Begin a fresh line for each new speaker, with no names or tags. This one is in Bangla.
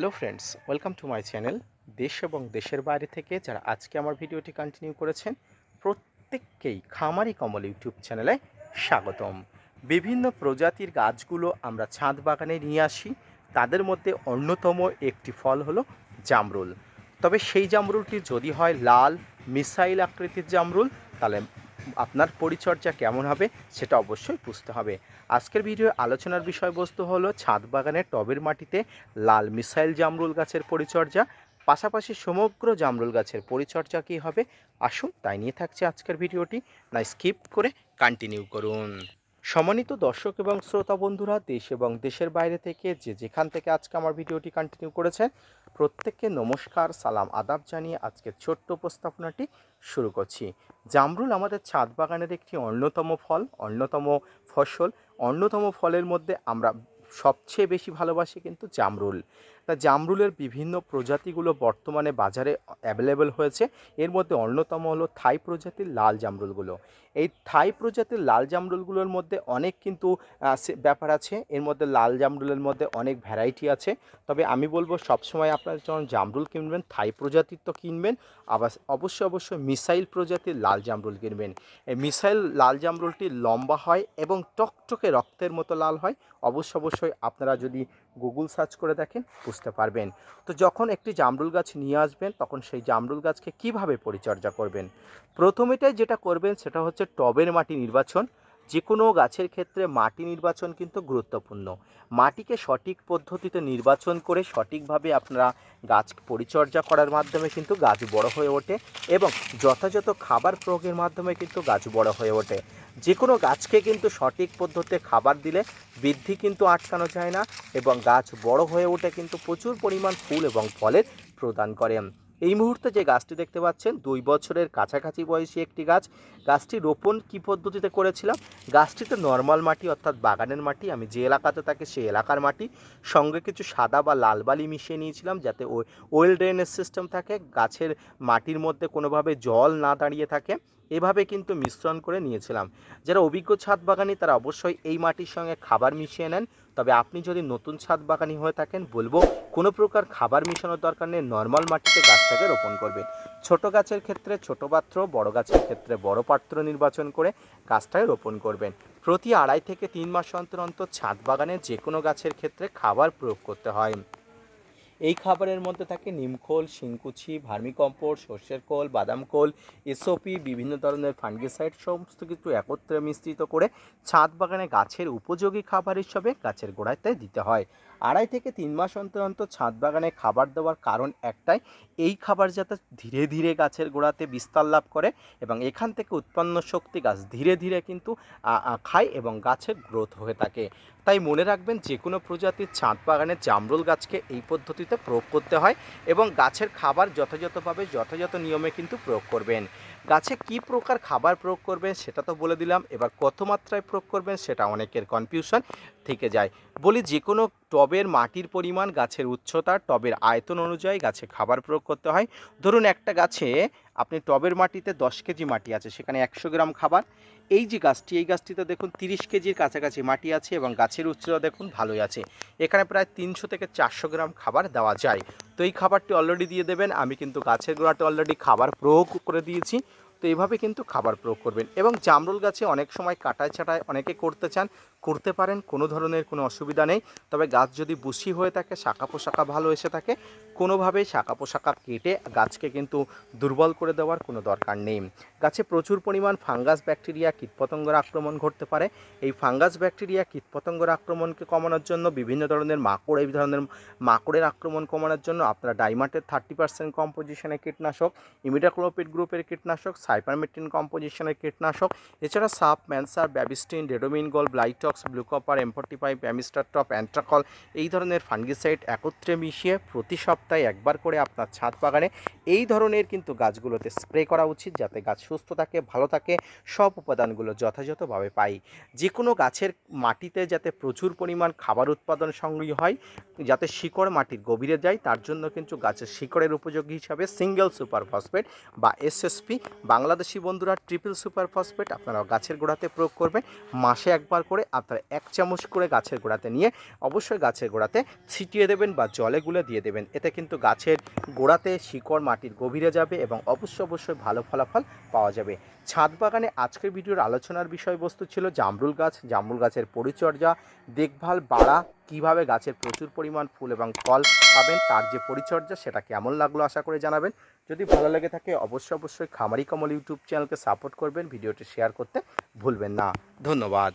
Hello friends welcome to my channel দেশ এবং দেশের বাইরে থেকে যারা আজকে আমার ভিডিওটি কন্টিনিউ করেছেন, প্রত্যেককেই খামারি কমল ইউটিউব চ্যানেলে স্বাগতম। বিভিন্ন প্রজাতির গাছগুলো আমরা ছাদ বাগানে নিয়ে আসি, তাদের মধ্যে অন্যতম একটি ফল হলো জামরুল। তবে সেই জামরুলটি যদি হয় লাল, মিসাইল আকৃতির জামরুল, তাহলে আপনার পরিচর্যা কেমন হবে সেটা অবশ্যই বুঝতে হবে। আজকের ভিডিও আলোচনার বিষয়বস্তু হলো ছাদ বাগানের টবের মাটিতে লাল মিসাইল জামরুল গাছের পরিচর্যা, পাশাপাশি সমগ্র জামরুল গাছের পরিচর্যা কী হবে? আসুন তাই নিয়ে থাকছে আজকের ভিডিওটি। না, স্কিপ করে কন্টিনিউ করুন। সম্মানিত দর্শক এবং শ্রোতা বন্ধুরা, দেশ এবং দেশের বাইরে থেকে যে যেখান থেকে আজকে আমার ভিডিওটি কন্টিনিউ করেছেন, প্রত্যেককে নমস্কার, সালাম, আদাব জানিয়ে আজকের ছোট্ট উপস্থাপনাটি শুরু করছি। জামরুল আমাদের ছাদ বাগানের একটি অন্যতম ফল, অন্যতম ফসল, অন্যতম ফলের মধ্যে আমরা সবচেয়ে বেশি ভালোবাসি কিন্তু জামরুল। তা জামরুলের বিভিন্ন প্রজাতিগুলো বর্তমানে বাজারে অ্যাভেলেবেল হয়েছে। এর মধ্যে অন্যতম হলো থাই প্রজাতির লাল জামরুলগুলো। এই থাই প্রজাতির লাল জামরুলগুলোর মধ্যে অনেক কিন্তু ব্যাপার আছে। এর মধ্যে লাল জামরুলের মধ্যে অনেক ভ্যারাইটি আছে। তবে আমি বলব সবসময় আপনারা যখন জামরুল কিনবেন, থাই প্রজাতির তো কিনবেন, আবার অবশ্যই অবশ্যই মিসাইল প্রজাতির লাল জামরুল কিনবেন। এই মিসাইল লাল জামরুলটি লম্বা হয় এবং টকটকে রক্তের মতো লাল হয়। অবশ্য অবশ্যই আপনারা যদি গুগল সার্চ করে দেখেন, বুঝতে পারবেন। তো যখন একটি জামরুল গাছ নিয়ে আসবেন, তখন সেই জামরুল গাছকে কীভাবে পরিচর্যা করবেন? প্রথমেটাই যেটা করবেন, সেটা হচ্ছে টবের মাটি নির্বাচন। যে কোনো গাছের ক্ষেত্রে মাটি নির্বাচন কিন্তু গুরুত্বপূর্ণ। মাটিকে সঠিক পদ্ধতিতে নির্বাচন করে সঠিকভাবে আপনারা গাছ পরিচর্যা করার মাধ্যমে কিন্তু গাছ বড় হয়ে ওঠে এবং যথাযথ খাবার প্রয়োগের মাধ্যমে কিন্তু গাছ বড় হয়ে ওঠে। যে কোনো গাছকে কিন্তু সঠিক পদ্ধতিতে খাবার দিলে বৃদ্ধি কিন্তু আটকানো যায় না এবং গাছ বড় হয়ে ওঠে কিন্তু প্রচুর পরিমাণ ফুল এবং ফলের প্রদান করে। এই মুহূর্তে যে গাছটি দেখতে পাচ্ছেন, দুই বছরের কাছাকাছি বয়সী একটি গাছ। গাছটি রোপণ কী পদ্ধতিতে করেছিলাম? গাছটিতে নর্মাল মাটি অর্থাৎ বাগানের মাটি, আমি যে এলাকাতে থাকে সেই এলাকার মাটি, সঙ্গে কিছু সাদা বা লাল বালি মিশিয়ে নিয়েছিলাম যাতে ওয়েল ড্রেনেজ সিস্টেম থাকে। গাছের মাটির মধ্যে কোনোভাবে জল না দাঁড়িয়ে থাকে। এভাবে কিন্তু মিশ্রণ করে নিয়েছিলাম। যারা অভিজ্ঞ ছাদ বাগানি তারা অবশ্যই এই মাটির সঙ্গে খাবার মিশিয়ে নেন। তবে আপনি যদি নতুন ছাদ বাগানি হয়ে থাকেন, বলব কোনো প্রকার খাবার মিশানোর দরকার নেই। নর্মাল মাটিতে গাছটাকে রোপণ করবে ছোট গাছের ক্ষেত্রে ছোট পাত্র, বড় গাছের ক্ষেত্রে বড় পাত্র নির্বাচন করে গাছটাকে রোপণ করবেন। প্রতি আড়াই থেকে তিন মাস অন্তর অন্তর ছাদ বাগানে যে কোনো গাছের ক্ষেত্রে খাবার প্রয়োগ করতে হয়। এই খাবারের মধ্যে থাকে নিমখোল শিংকুচি ভার্মিকম্পোস্ট সর্ষের খোল, বাদাম খোল এসওপি বিভিন্ন ধরনের ফাঙ্গিসাইড সমস্ত কিছু একত্রে মিশ্রিত করে ছাদ বাগানে গাছের উপযোগী খাবার হিসাবে গাছের গোড়াতে দিতে হয়। আড়াই থেকে তিন মাস অন্তর অন্তর ছাদ বাগানে খাবার দেওয়ার কারণ একটাই, এই খাবার যাতে ধীরে ধীরে গাছের গোড়াতে বিস্তার লাভ করে এবং এখান থেকে উৎপন্ন শক্তি গাছ ধীরে ধীরে কিন্তু খায় এবং গাছের গ্রোথ হয়ে থাকে। তাই মনে রাখবেন যে কোনো প্রজাতির ছাদ বাগানে জামরুল গাছকে এই পদ্ধতিতে প্রয়োগ করতে হয় এবং গাছের খাবার যথাযথভাবে যথাযথ নিয়মে কিন্তু প্রয়োগ করবেন। গাছে কি প্রকার খাবার প্রয়োগ করবেন সেটা তো বলে দিলাম। এবার কত মাত্রায় প্রয়োগ করবেন সেটা অনেকের কনফিউশন থেকে যায়। বলি যে কোনো টবের মাটির পরিমাণ, গাছের উচ্চতা, টবের আয়তন অনুযায়ী গাছে খাবার প্রয়োগ করতে হয়। ধরুন একটা গাছে আপনি টবের মাটিতে দশ কেজি মাটি আছে, সেখানে একশো গ্রাম খাবার। এই যে গাছটি, এই গাছটিতে দেখুন তিরিশ কেজির কাছাকাছি মাটি আছে এবং গাছের উচ্চতা দেখুন ভালোই আছে। এখানে প্রায় তিনশো থেকে চারশো গ্রাম খাবার দেওয়া যায়। তো এই খাবারটি অলরেডি দিয়ে দেবেন, আমি কিন্তু গাছের গোড়াতে অলরেডি খাবার প্রয়োগ করে দিয়েছি। তো এইভাবে কিন্তু খাবার প্রয়োগ করবেন এবং জামরুল গাছে অনেক সময় কাটায় ছাটায় অনেকে করতে চান, করতে পারেন, কোনো ধরনের কোনো অসুবিধা নেই। তবে গাছ যদি বুশি হয়ে থাকে, শাখা পোশাখা ভালো এসে থাকে কোনোভাবেই শাখা পোশাকা কেটে গাছকে কিন্তু দুর্বল করে দেওয়ার কোনো দরকার নেই। গাছে প্রচুর পরিমাণ ফাঙ্গাস ব্যাকটেরিয়া কীটপতঙ্গের আক্রমণ ঘটতে পারে। এই ফাঙ্গাস ব্যাকটেরিয়া কীটপতঙ্গের আক্রমণকে কমানোর জন্য বিভিন্ন ধরনের মাকড়, এই ধরনের মাকড়ের আক্রমণ কমানোর জন্য আপনারা ডাইমার্টের থার্টি পার্সেন্ট কম্পোজিশনের কীটনাশক ইমিডাক্লোপিড গ্রুপের কীটনাশক, সাইপারমেট্রিন কম্পোজিশনের কীটনাশক, এছাড়া সাপ, ম্যানসার, Bavistin, ডেডোমিন gold, Blitox, blue copper M forty five Amistar top, Antracol, এই ধরনের ফাঙ্গিসাইড একত্রে মিশিয়ে প্রতি সপ্তাহে একবার করে আপনার ছাদ বাগানে এই ধরনের কিন্তু গাছগুলোতে স্প্রে করা উচিত যাতে গাছ সুস্থ থাকে, ভালো থাকে, সব উপাদানগুলো যথাযথভাবে পাই। যে কোনো গাছের মাটিতে যাতে প্রচুর পরিমাণ খাবার উৎপাদন সংগ্রহ হয়, যাতে শিকড় মাটির গভীরে যায়, তার জন্য কিন্তু গাছের শিকড়ের উপযোগী হিসাবে সিঙ্গেল সুপার ফসফেট বা এসএসপি বাংলাদেশি বন্ধুরা ট্রিপল সুপার ফসফেট আপনারা গাছের গোড়াতে প্রয়োগ করবেন। মাসে একবার করে আপনারা এক চামচ করে গাছের গোড়াতে নিয়ে অবশ্যই গাছের গোড়াতে ছিটিয়ে দেবেন বা জলে গুলে দিয়ে দেবেন। এতে কিন্তু গাছের গোড়াতে শিকড় মাটির গভীরে যাবে এবং অবশ্যই অবশ্যই ভালো ফলাফল পাওয়া যাবে। ছাদ বাগানে আজকের ভিডিওর আলোচনার বিষয়বস্তু ছিল জামরুল গাছ, জামরুল গাছের পরিচর্যা, দেখভাল, বাড়া, কীভাবে গাছের প্রচুর পরিমাণ ফুল এবং ফল পাবেন, তার যে পরিচর্যা সেটা কেমন লাগল আশা করে জানাবেন। যদি ভালো লেগে থাকে অবশ্যই অবশ্যই খামারি কমল ইউটিউব চ্যানেলকে সাপোর্ট করবেন, ভিডিওটি শেয়ার করতে ভুলবেন না। ধন্যবাদ।